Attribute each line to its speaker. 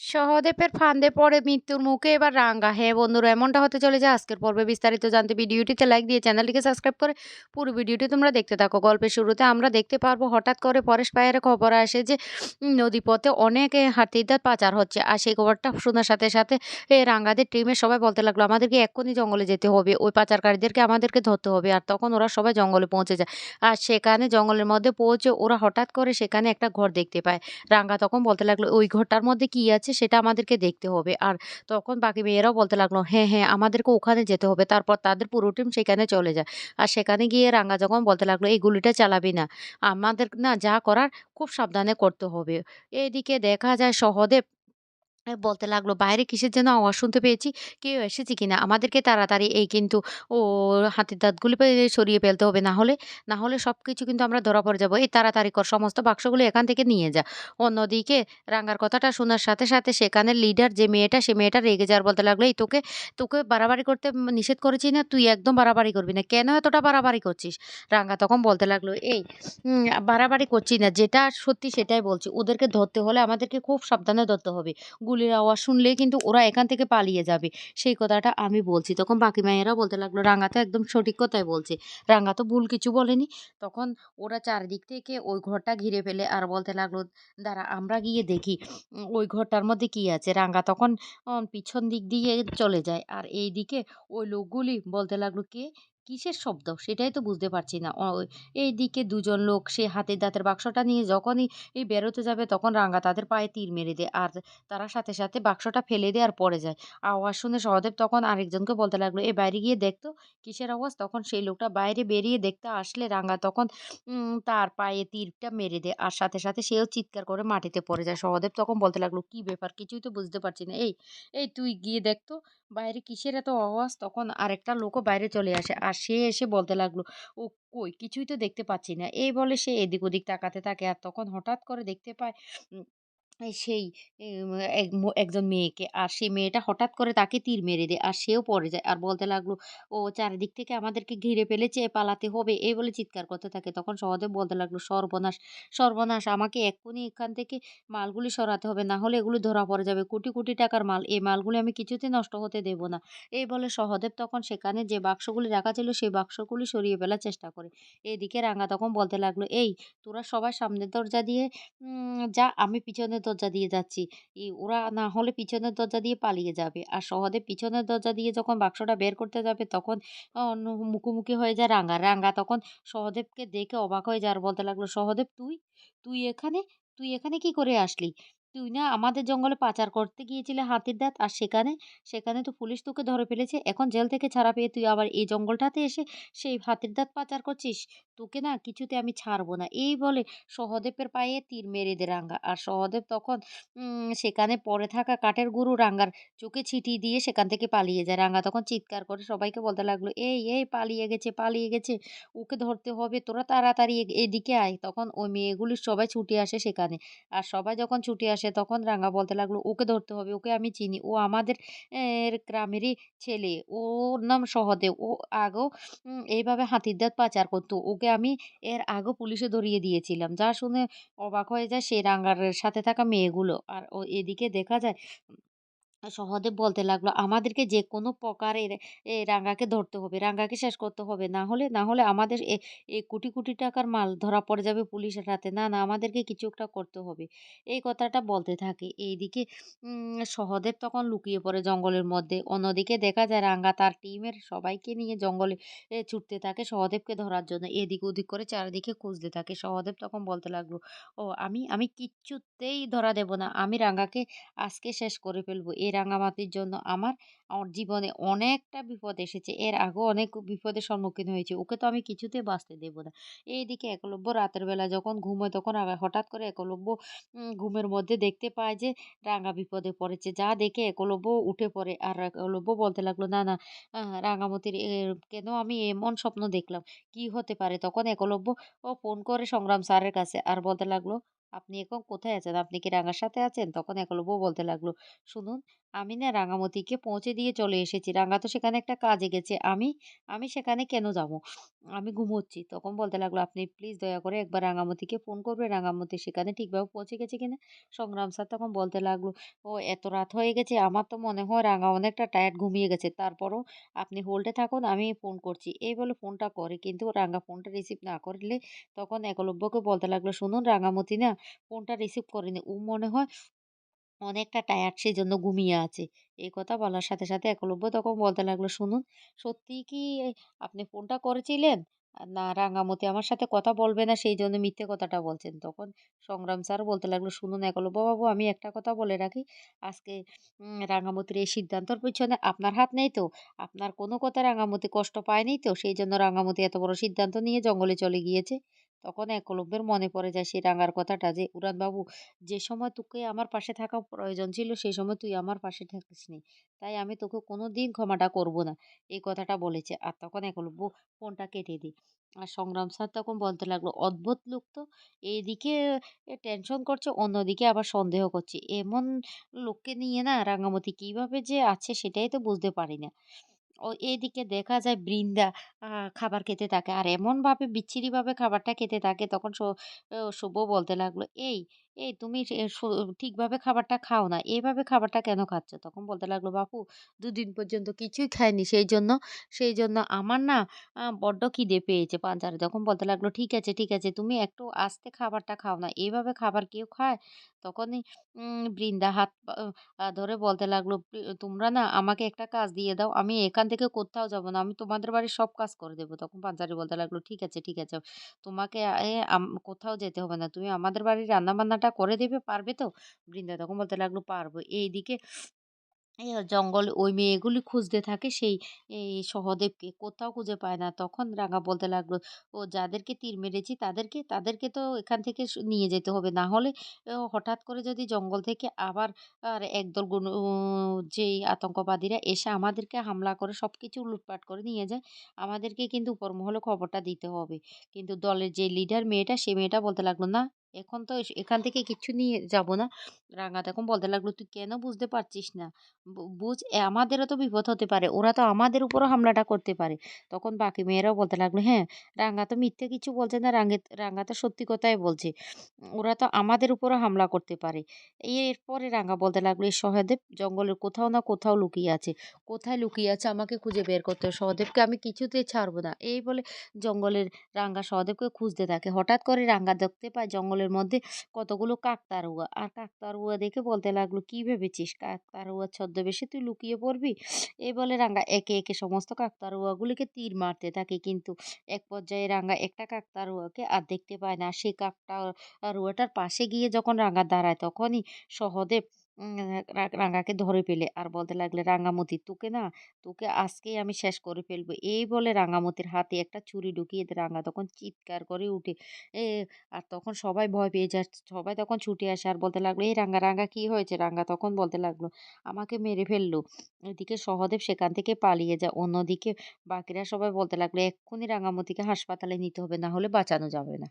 Speaker 1: সহদেবের ফান্দে পড়ে মৃত্যুর মুখে এবার রাঙ্গা। হ্যাঁ বন্ধুরা, এমনটা হতে চলেছে আজকের পর্বে। বিস্তারিত জানতে ভিডিওটিতে লাইক দিয়ে চ্যানেলটিকে সাবস্ক্রাইব করে পুরো ভিডিওটি তোমরা দেখতে থাকো। গল্পের শুরুতে আমরা দেখতে পারব হঠাৎ করে পরেশ ভাইয়ের খবর আসে যে নদীপথে অনেক দাঁত পাচার হচ্ছে। আর সেই খবরটা শোনার সাথে সাথে রাঙ্গাদের টিমের সবাই বলতে লাগল আমাদেরকে এক্ষুনি জঙ্গলে যেতে হবে। ওই পাচারকারীদেরকে আমাদেরকে ধরতে হবে। আর তখন ওরা সবাই জঙ্গলে পৌঁছে যায়। আর সেখানে জঙ্গলের মধ্যে পৌঁছে ওরা হঠাৎ করে সেখানে একটা ঘর দেখতে পায়। রাঙ্গা তখন বলতে লাগল ওই ঘরটার মধ্যে কি আছে সেটা আমাদেরকে দেখতে হবে। আর তখন বাকি মেয়েরাও বলতে লাগল হ্যাঁ হ্যাঁ আমাদেরকে ওখানে যেতে হবে। তারপর তাদের পুরো টিম সেখানে চলে যায়। আর সেখানে গিয়ে রাঙ্গা যখন বলতে লাগল, এই গুলিটা চালাবি না। আমাদের না যা করার খুব সাবধানে করতে হবে। এদিকে দেখা যায় সহদেব বলতে লাগল, "বাইরে কিসের যেন আওয়াজ শুনতে পেয়েছি। কেউ এসেছে কিনা? আমাদেরকে তাড়াতাড়ি এই কিন্তু ও হাতির দাঁতগুলি সরিয়ে ফেলতে হবে। না হলে না হলে সবকিছু কিন্তু আমরা ধরা পড়ে যাব। এই তাড়াতাড়ি কর, সমস্ত বাক্সগুলো এখান থেকে নিয়ে যা।" অন্যদিকে রাঙ্গার কথাটা শোনার সাথে, সাথে সেখানের লিডার যে মেয়েটা, সে মেয়েটা রেগে যাওয়ার বলতে লাগল, "এই তোকে তোকে বাড়াবাড়ি করতে নিষেধ করেছি না? তুই একদম বাড়াবাড়ি করবি না। কেন এতটা বাড়াবাড়ি করছিস?" রাঙ্গা তখন বলতে লাগল, "এই বাড়াবাড়ি করছি না। যেটা সত্যি সেটাই বলছি। ওদেরকে ধরতে হলে আমাদেরকে খুব সাবধানে ধরতে হবে। গুলির আওয়াজ শুনলে কিন্তু ওরা এখান থেকে পালিয়ে যাবে। সেই কথাটা আমি বলছি। তখন বাকি মাইয়েরা বলতে লাগল, "রাঙ্গা তো একদম সঠিক কথাই বলছে। রাঙ্গা তো ভুল কিছু বলেনি।" তখন ওরা চারিদিক থেকে ওই ঘরটা ঘিরে ফেলে আর বলতে লাগল, "দাঁড়া আমরা গিয়ে দেখি ওই ঘরটার মধ্যে কি আছে?" রাঙ্গা তখন পিছন দিক দিয়ে চলে যায়। আর এই দিকে ওই লোকগুলি বলতে লাগল, "কে? কিসের শব্দ? সেটাই তো বুঝতে পারছি না।" অ এইদিকে দুজন লোক সে হাতের দাঁতের বাক্সটা নিয়ে যখনই এই বেরোতে যাবে তখন রাঙ্গা তাদের পায়ে তীর মেরে দেয়। আর তারা সাথে, সাথে বাক্সটা ফেলে দেয় আর পড়ে যায়। আওয়াজ শুনে সহদেব তখন আরেকজনকে বলতে লাগল, "এ বাইরে গিয়ে দেখতো কিসের আওয়াজ?" তখন সেই লোকটা বাইরে বেরিয়ে দেখতে আসলে রাঙ্গা তখন তার পায়ে তীরটা মেরে দেয়। আর সাথে, সাথে সেও চিৎকার করে মাটিতে পড়ে যায়। সহদেব তখন বলতে লাগল, "কি ব্যাপার? কিছুই তো বুঝতে পারছি না। এই, এই তুই গিয়ে দেখতো বাইরে কিসের এত আওয়াজ?" তখন আরেকটা লোকও বাইরে চলে আসে। আর সে এসে বলতে লাগল, "ও কই? কিছুই তো দেখতে পাচ্ছি না।" এই বলে সে এদিক ওদিক তাকাতে থাকে। আর তখন হঠাৎ করে দেখতে পায় সেই এক একজন মেয়েকে। আর সেই মেয়েটা হঠাৎ করে তাকে তীর মেরে দেয়। আর সেও পড়ে যায়। আর বলতে লাগল, "ও চারিদিক থেকে আমাদেরকে ঘিরে ফেলেছে, পালাতে হবে।" এই বলে চিৎকার করতে থাকে। তখন সহদেব বলতে লাগল, "সর্বনাশ! সর্বনাশ! আমাকে এক্ষুনি এখান থেকে মালগুলি সরাতে হবে। না হলে এগুলো ধরা পড়ে যাবে। কোটি, কোটি টাকার মাল। এই মালগুলি আমি কিছুতে নষ্ট হতে দেব না।" এই বলে সহদেব তখন সেখানে যে বাক্সগুলি রাখা ছিল, সেই বাক্সগুলি সরিয়ে ফেলার চেষ্টা করে। এদিকে রাঙা তখন বলতে লাগল, "এই তোরা সবাই সামনের দরজা দিয়ে যা আমি পিছনের দরজা দিয়ে যাচ্ছি। ওরা না হলে পিছনের দরজা দিয়ে পালিয়ে যাবে। আর সহদেব পিছনের দরজা দিয়ে যখন বাক্সটা বের করতে যাবে তখন মুখোমুখি হয়ে যায় রাঙ্গা। রাঙ্গা তখন সহদেবকে দেখে অবাক হয়ে যায় আর বলতে লাগল, "সহদেব তুই? তুই এখানে? তুই এখানে কি করে আসলি? তুই না আমাদের জঙ্গলে পাচার করতে গিয়েছিলি হাতির দাঁত আর সেখানে সেখানে তো পুলিশ তোকে ধরে ফেলেছে। এখন জেল থেকে ছাড়া পেয়ে তুই আবার এই জঙ্গলটাতে এসে সেই হাতির দাঁত পাচার করছিস? তোকে না কিছুতে আমি ছাড়বো না।" এই বলে সহদেবের পায়ে তীর মেরে দে রাঙ্গা। আর সহদেব তখন সেখানে পড়ে থাকা কাঠের গুঁড়ো রাঙ্গার চোখে ছিটিয়ে দিয়ে সেখান থেকে পালিয়ে যায়। রাঙ্গা তখন চিৎকার করে সবাইকে বলতে লাগল, "এই, এই পালিয়ে গেছে, পালিয়ে গেছে। ওকে ধরতে হবে। তোরা তাড়াতাড়ি এদিকে আয়।" তখন ওই মেয়েগুলি সবাই ছুটে আসে সেখানে। আর সবাই যখন ছুটে আসে তখন রাঙা বলতে লাগল, "ওকে ধরতে হবে। ওকে আমি চিনি। ও আমাদের গ্রামেরই ছেলে। ওর নাম সহদেব। ও আগেও এইভাবে হাতির দাঁত পাচার করতো ওকে আমি এর আগেও পুলিশে ধরিয়ে দিয়েছিলাম।" যা শুনে অবাক হয়ে যায় সেই রাঙার সাথে থাকা মেয়েগুলো। আর ও এদিকে দেখা যায় সহদেব বলতে লাগল, "আমাদেরকে যে কোনো প্রকারে এ রাঙ্গাকে ধরতে হবে। রাঙ্গাকে শেষ করতে হবে। না হলে না হলে আমাদের এ এ কোটি, কোটি টাকার মাল ধরা পড়ে যাবে পুলিশের হাতে। না, না আমাদেরকে কিছু একটা করতে হবে।" এই কথাটা বলতে থাকে। এইদিকে সহদেব তখন লুকিয়ে পড়ে জঙ্গলের মধ্যে। অন্যদিকে দেখা যায় রাঙ্গা তার টিমের সবাইকে নিয়ে জঙ্গলে ছুটতে থাকে সহদেবকে ধরার জন্য। এদিক ওদিক করে চারিদিকে খুঁজতে থাকে। সহদেব তখন বলতে লাগল, "ও আমি আমি কিচ্ছুতেই ধরা দেব না। আমি রাঙ্গাকে আজকে শেষ করে ফেলব। এই রাঙামাটির জন্য আমার আমার জীবনে অনেকটা বিপদ এসেছে। এর আগেও অনেক বিপদের সম্মুখীন হয়েছি। ওকে তো আমি কিছুতেই বাঁচতে দেবো না। এইদিকে একলব্য রাতের বেলা যখন ঘুমোয় তখন আবার হঠাৎ করে একলব্য ঘুমের মধ্যে দেখতে পায় যে রাঙা বিপদে পড়েছে। যা দেখে একলব্য উঠে পড়ে। আর একলব্য বলতে লাগল, "না, না এ কেন আমি এমন স্বপ্ন দেখলাম? কি হতে পারে?" তখন একলব্য ও ফোন করে সংগ্রাম স্যারের কাছে। আর বলতে লাগল, "আপনি এখন কোথায় আছেন? আপনি কি রাঙার সাথে আছেন?" তখন একলব্য বলতে লাগল, "শুনুন আমি না রাঙামাটিকে পৌঁছে দিয়ে চলে এসেছি। রাঙা তো সেখানে একটা কাজে গেছে। আমি আমি সেখানে কেন যাব? আমি ঘুমোচ্ছি। তখন বলতে লাগল, "আপনি প্লিজ দয়া করে একবার রাঙামতিকে ফোন করবে রাঙামতি সেখানে ঠিকভাবে পৌঁছে গেছে কিনা?" সংগ্রাম স্যার তখন বলতে লাগল, "ও এত রাত হয়ে গেছে। আমার তো মনে হয় রাঙা অনেকটা টায়ার্ড ঘুমিয়ে গেছে। তারপরও আপনি হোল্ডে থাকুন, আমি ফোন করছি।" এই বলে ফোনটা করে। কিন্তু রাঙা ফোনটা রিসিভ না করলে তখন একলব্যকে বলতে লাগল, "শুনুন রাঙামতি না ফোনটা রিসিভ করেনি। ও মনে হয় অনেকটা টায়ার্ড সেই জন্য ঘুমিয়ে আছে। এই কথা বলার সাথে, সাথে একলব্য তখন বলতে লাগল, "শুনুন, সত্যিই কি আপনি ফোনটা করেছিলেন? না রাঙামতি আমার সাথে কথা বলবে না সেই জন্য মিথ্যে কথাটা বলছেন?" তখন সংগ্রাম স্যার বলতে লাগল, "শুনুন একলব্য বাবু আমি একটা কথা বলে রাখি, আজকে রাঙামতির এই সিদ্ধান্তর পেছনে আপনার হাত নেই তো? আপনার কোনো কথা রাঙামতি কষ্ট পায়নি তো? সেই জন্য রাঙামতি এত বড় সিদ্ধান্ত নিয়ে জঙ্গলে চলে গিয়েছে?" তখন একলব্যের মনে পড়ে যায় সেই রাঙার কথাটা যে, "উড়ান বাবু যে সময় তোকে আমার পাশে থাকা প্রয়োজন ছিল সেই সময় তুই আমার পাশে থাকিসনি। তাই আমি তোকে কোনো দিন ক্ষমাটা করব না।" এই কথাটা বলেছে। আর তখন একলব্য ফোনটা কেটে দেয়। আর সংগ্রাম স্যার তখন বলতে লাগল, "অদ্ভুত লোক তো! এইদিকে টেনশন করছে, অন্যদিকে আবার সন্দেহ করছে। এমন লোককে নিয়ে না রাঙামতি কীভাবে যে আছে সেটাই তো বুঝতে পারি না।" ও এদিকে দেখা যায় বৃন্দা খাবার খেতে থাকে। আর এমনভাবে বিচ্ছিরিভাবে খাবারটা খেতে থাকে তখন শুভ বলতে লাগল, "এই, এই তুমি ঠিকভাবে খাবারটা খাও না। এভাবে খাবারটা কেন খাচ্ছ?" তখন বলতে লাগল, "বাপু দুদিন পর্যন্ত কিছুই খাইনি। সেই জন্য আমার না বড্ড খিদে পেয়েছে পাঞ্জারে।" তখন বলতে লাগল, "ঠিক আছে, ঠিক আছে। তুমি একটু আস্তে খাবারটা খাও না। এভাবে খাবার কেউ খায়?" তখনই বৃন্দা হাত ধরে বলতে লাগল, তোমরা না আমাকে একটা কাজ দিয়ে দাও। আমি এখান থেকে কোথাও যাব না। আমি তোমাদের বাড়ির সব কাজ করে দেবো তখন পাঞ্জারি বলতে লাগল, "ঠিক আছে, ঠিক আছে। তোমাকে কোথাও যেতে হবে না। তুমি আমাদের বাড়ির রান্নাবান্নাটা করে দেবে পারবে তো?" বৃন্দা তখন বলতে লাগল, "পারব।" এইদিকে জঙ্গলে ওই মেয়েগুলি খুঁজতে থাকে সেই এই সহদেবকে। কোথাও খুঁজে পায় না। তখন রাঙা বলতে লাগল, "ও যাদেরকে তীর মেরেছি তাদেরকে? তাদেরকে তো এখান থেকে নিয়ে যেতে হবে। না হলে হঠাৎ করে যদি জঙ্গল থেকে আবার আর একদল গুণ যেই আতঙ্কবাদীরা এসে আমাদেরকে হামলা করে সব কিছু লুটপাট করে নিয়ে যায়, আমাদেরকে কিন্তু উপর মহলে খবরটা দিতে হবে।" কিন্তু দলের যে লিডার মেয়েটা সে মেয়েটা বলতে লাগল, "না, এখন তো এখান থেকে কিচ্ছু নিয়ে যাব না।" রাঙা তখন বলতে লাগল, "তুই কেন বুঝতে পারছিস না? বুঝ আমাদেরও তো বিপদ হতে পারে। ওরা তো আমাদের উপরও হামলাটা করতে পারে।" তখন বাকি মেয়েরাও বলতে লাগল, "হ্যাঁ, রাঙা তো মিথ্যে কিছু বলছে না। রাঙে রাঙা তো সত্যি কথাই বলছে। ওরা তো আমাদের উপরও হামলা করতে পারে।" এই এরপরে রাঙা বলতে লাগল, "এই সহদেব জঙ্গলের কোথাও না কোথাও লুকিয়ে আছে। কোথায় লুকিয়ে আছে আমাকে খুঁজে বের করতে হবে। সহদেবকে আমি কিছুতেই ছাড়বো না।" এই বলে জঙ্গলের রাঙা সহদেবকে খুঁজতে থাকে। হঠাৎ করে রাঙা দেখতে পায় জঙ্গলের মধ্যে কতগুলো কাকতাড়ুয়া। আর কাকতাড়ুয়া দেখে বলতে লাগল, "কি ভেবেছিস কাকতাড়ুয়ার ছদ্মবেশে তুই লুকিয়ে পড়বি?" এ বলে রাঙ্গা একে, একে সমস্ত কাকতাড়ুয়াগুলিকে তীর মারতে থাকে। কিন্তু এক পর্যায়ে রাঙ্গা একটা কাকতাড়ুয়াকে আর দেখতে পায় না। সেই কাকতাড়ুয়াটার পাশে গিয়ে যখন রাঙ্গা দাঁড়ায় তখনই সহদেব রাঙাকে ধরে ফেলে আর বলতে লাগলে "রাঙামতি তোকে না তোকে আজকেই আমি শেষ করে ফেলব।" এই বলে রাঙামতির হাতে একটা ছুরি ঢুকিয়ে। রাঙা তখন চিৎকার করে উঠে। এ আর তখন সবাই ভয় পেয়ে যায়। সবাই তখন ছুটে আসে আর বলতে লাগল, "এই রাঙা, রাঙা কি হয়েছে?" রাঙা তখন বলতে লাগল, "আমাকে মেরে ফেলল।" এদিকে সহদেব সেখান থেকে পালিয়ে যায়। অন্যদিকে বাকিরা সবাই বলতে লাগল, "এক্ষুনি রাঙামতিকে হাসপাতালে নিতে হবে, না হলে বাঁচানো যাবে না।"